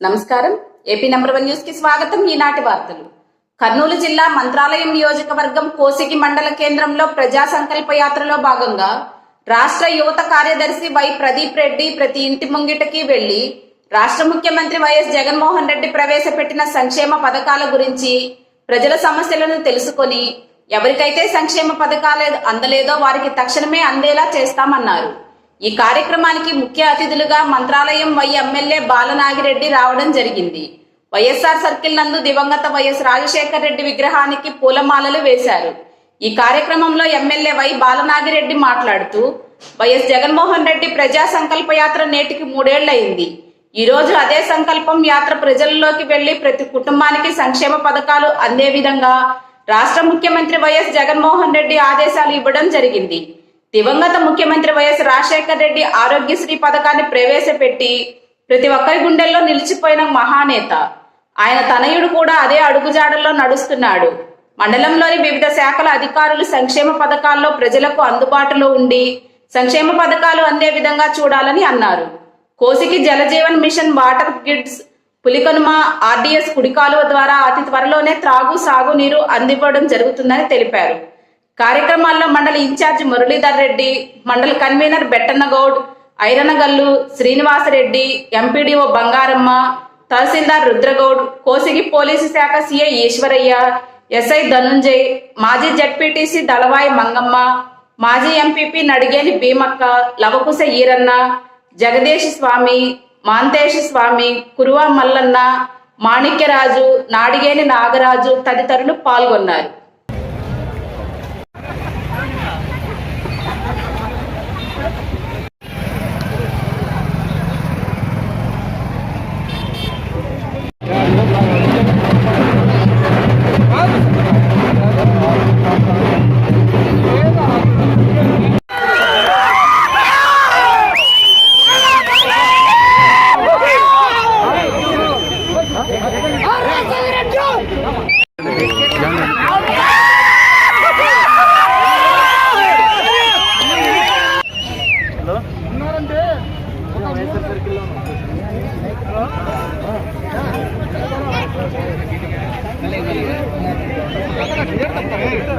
నమస్కారం. AP number one న్యూస్కి స్వాగతం. ఈనాటి వార్తలు. కర్నూలు జిల్లా మంత్రాలయం నియోజకవర్గం కోసికి మండల కేంద్రంలో ప్రజా సంకల్ప యాత్రలో భాగంగా రాష్ట్ర యువత కార్యదర్శి వై ప్రదీప్ రెడ్డి ప్రతి ఇంటి ముంగిటకి వెళ్ళి రాష్ట్ర ముఖ్యమంత్రి వైఎస్ జగన్మోహన్ రెడ్డి ప్రవేశపెట్టిన సంక్షేమ పథకాల గురించి ప్రజల సమస్యలను తెలుసుకొని ఎవరికైతే సంక్షేమ పథకాలు అందలేదో వారికి తక్షణమే అందేలా చేస్తామన్నారు. ఈ కార్యక్రమానికి ముఖ్య అతిథులుగా మంత్రాలయం వై ఎమ్మెల్యే బాలనాగిరెడ్డి రావడం జరిగింది. వైఎస్ఆర్ సర్కిల్ నందు దివంగత వైఎస్ రాజశేఖర్ రెడ్డి విగ్రహానికి పూలమాలలు వేశారు. ఈ కార్యక్రమంలో ఎమ్మెల్యే వై బాలనాగిరెడ్డి మాట్లాడుతూ వైఎస్ జగన్మోహన్ రెడ్డి ప్రజా సంకల్ప యాత్ర నేటికి మూడేళ్ళయింది. ఈ రోజు అదే సంకల్పం యాత్ర ప్రజల్లోకి వెళ్ళి ప్రతి కుటుంబానికి సంక్షేమ పథకాలు అందే విధంగా రాష్ట్ర ముఖ్యమంత్రి వైఎస్ జగన్మోహన్ రెడ్డి ఆదేశాలు ఇవ్వడం జరిగింది. దివంగత ముఖ్యమంత్రి వైఎస్ రాజశేఖర్ రెడ్డి ఆరోగ్యశ్రీ పథకాన్ని ప్రవేశపెట్టి ప్రతి ఒక్కరి గుండెల్లో నిలిచిపోయిన మహానేత. ఆయన తనయుడు కూడా అదే అడుగుజాడల్లో నడుస్తున్నాడు. మండలంలోని వివిధ శాఖల అధికారులు సంక్షేమ పథకాల్లో ప్రజలకు అందుబాటులో ఉండి సంక్షేమ పథకాలు అందే విధంగా చూడాలని అన్నారు. కోసికి Jaljeevan mission water grids Pulikanuma RDS కుడికాలువ ద్వారా అతి త్వరలోనే త్రాగు సాగునీరు అందివ్వడం జరుగుతుందని తెలిపారు. కార్యక్రమాల్లో మండల ఇన్ఛార్జ్ మురళీధర్ రెడ్డి మండల కన్వీనర్ బెట్టన్నగౌడ్ ఐరనగల్లు శ్రీనివాసరెడ్డి ఎంపీడీఓ బంగారమ్మ తహసీల్దార్ రుద్రగౌడ్ కోసిగి పోలీసు శాఖ సిఐ ఈశ్వరయ్య ఎస్ఐ ధనుంజయ్ మాజీ జడ్పీటీసీ దళవాయి మంగమ్మ మాజీ ఎంపీపీ నడిగేని భీమక్క లవకుశ ఈరన్న జగదీష్ స్వామి మాంతేశ స్వామి కురువా మల్లన్న మాణిక్యరాజు నాడిగేని నాగరాజు తదితరులు పాల్గొన్నారు.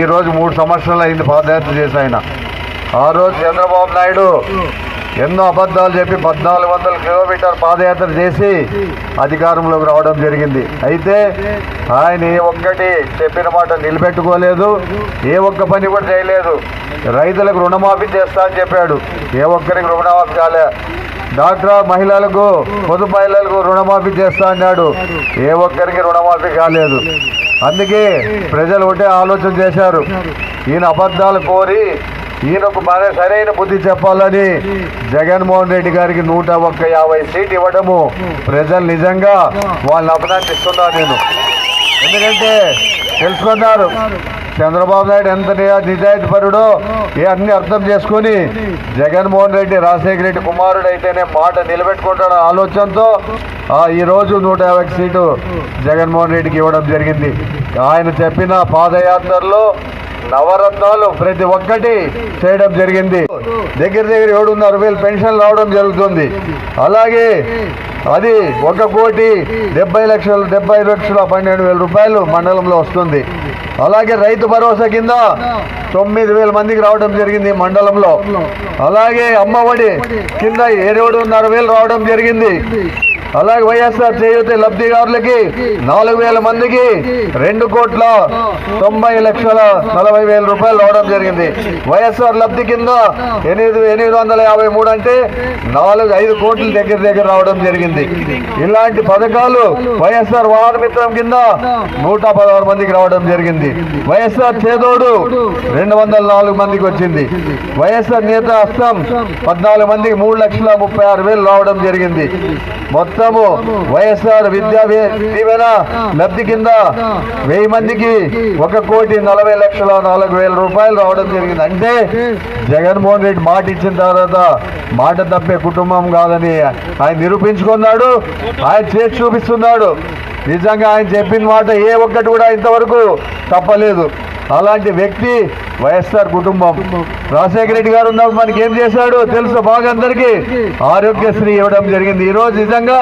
ఈరోజు మూడు సంవత్సరాలు అయింది పాదయాత్ర చేసి ఆయన. ఆ రోజు చంద్రబాబు నాయుడు ఎన్నో అబద్ధాలు చెప్పి పద్నాలుగు వందల కిలోమీటర్ పాదయాత్ర చేసి అధికారంలోకి రావడం జరిగింది. అయితే ఆయన ఏ ఒక్కటి చెప్పిన మాట నిలబెట్టుకోలేదు ఏ ఒక్క పని కూడా చేయలేదు. రైతులకు రుణమాఫీ చేస్తా అని చెప్పాడు. ఏ ఒక్కరికి రుణమాఫీ కాలే. డాక్టర్ మహిళలకు పొదుపు మహిళలకు రుణమాఫీ చేస్తా అన్నాడు. ఏ ఒక్కరికి రుణమాఫీ కాలేదు. అందుకే ప్రజలు ఒకటే ఆలోచన చేశారు. ఈయన అబద్ధాలు కోరి ఈయనకు మన సరైన బుద్ధి చెప్పాలని జగన్మోహన్ రెడ్డి గారికి నూట ఒక్క యాభై సీట్ ఇవ్వడము ప్రజలు నిజంగా వాళ్ళని అభినందిస్తున్నారు నేను. ఎందుకంటే తెలుసుకున్నారు. చంద్రబాబు నాయుడు ఎంత నిజాయితీ పరుడో ఏ అన్ని అర్థం చేసుకొని జగన్మోహన్ రెడ్డి రాజశేఖర రెడ్డి కుమారుడు అయితేనే మాట నిలబెట్టుకుంటాడు ఆలోచనతో ఈరోజు నూట యాభై సీటు జగన్మోహన్ రెడ్డికి ఇవ్వడం జరిగింది. ఆయన చెప్పిన పాదయాత్రలో నవరత్నాలు ప్రతి ఒక్కటి చేయడం జరిగింది. దగ్గర దగ్గర ఏడున్నర వేలు పెన్షన్ రావడం జరుగుతుంది. అలాగే అది ఒక కోటి డెబ్బై లక్షలు డెబ్బై లక్షల పన్నెండు వేల రూపాయలు మండలంలో వస్తుంది. అలాగే రైతు భరోసా కింద తొమ్మిది వేల మందికి రావడం జరిగింది మండలంలో. అలాగే అమ్మఒడి కింద ఏడున్నర వేలు రావడం జరిగింది. అలాగే వైఎస్ఆర్ చేయూత లబ్ధిదారులకి నాలుగు వేల మందికి రెండు కోట్ల తొంభై లక్షల నలభై వేల రూపాయలు రావడం జరిగింది. వైఎస్ఆర్ లబ్ధి కింద ఎనిమిది ఎనిమిది వందల యాభై మూడు అంటే నాలుగు ఐదు కోట్ల దగ్గర దగ్గర రావడం జరిగింది. ఇలాంటి పథకాలు వైఎస్ఆర్ వాహన మిత్రం కింద నూట పదహారు మందికి రావడం జరిగింది. వైఎస్ఆర్ చేదోడు రెండు వందల నాలుగు మందికి వచ్చింది. వైఎస్ఆర్ నేత హస్తం పద్నాలుగు మందికి మూడు లక్షల ముప్పై ఆరు వేలు రావడం జరిగింది. మొత్తం చేస్తాము వైఎస్ఆర్ విద్యా దీవెన లబ్ధి కింద వెయ్యి మందికి ఒక కోటి నలభై లక్షల నాలుగు వేల రూపాయలు రావడం జరిగింది. అంటే జగన్మోహన్ రెడ్డి మాట ఇచ్చిన తర్వాత మాట తప్పే కుటుంబం కాదని ఆయన నిరూపించుకున్నాడు. ఆయన చేసి చూపిస్తున్నాడు. నిజంగా ఆయన చెప్పిన మాట ఏ ఒక్కటి కూడా ఇంతవరకు తప్పలేదు. అలాంటి వ్యక్తి వైఎస్ఆర్ కుటుంబం. రాజశేఖర రెడ్డి గారు ఉన్నప్పుడు మనకి ఏం చేశాడు? తెలుసు బాగా అందరికీ ఆరోగ్యశ్రీ ఇవ్వడం జరిగింది. ఈ రోజు నిజంగా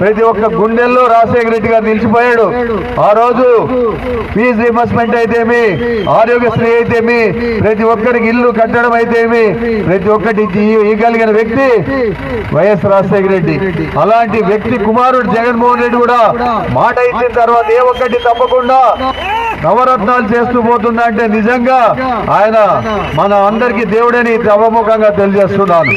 ప్రతి ఒక్క గుండెల్లో రాజశేఖర రెడ్డి గారు నిలిచిపోయాడు. ఆ రోజు ఫీజు రిమర్స్మెంట్ అయితేమి ఆరోగ్యశ్రీ అయితేమి ప్రతి ఒక్కరికి ఇల్లు కట్టడం అయితేమి ప్రతి ఒక్కటి ఇవ్వగలిగిన వ్యక్తి వైఎస్ రాజశేఖర రెడ్డి. అలాంటి వ్యక్తి కుమారుడు జగన్మోహన్ రెడ్డి కూడా మాట ఇచ్చిన తర్వాత ఏ ఒక్కటి తప్పకుండా నవరత్నాలు చేస్తూ పోతున్నా అంటే నిజంగా ఆయన మన అందరికీ దేవుడని సభముఖంగా తెలియజేస్తున్నాను.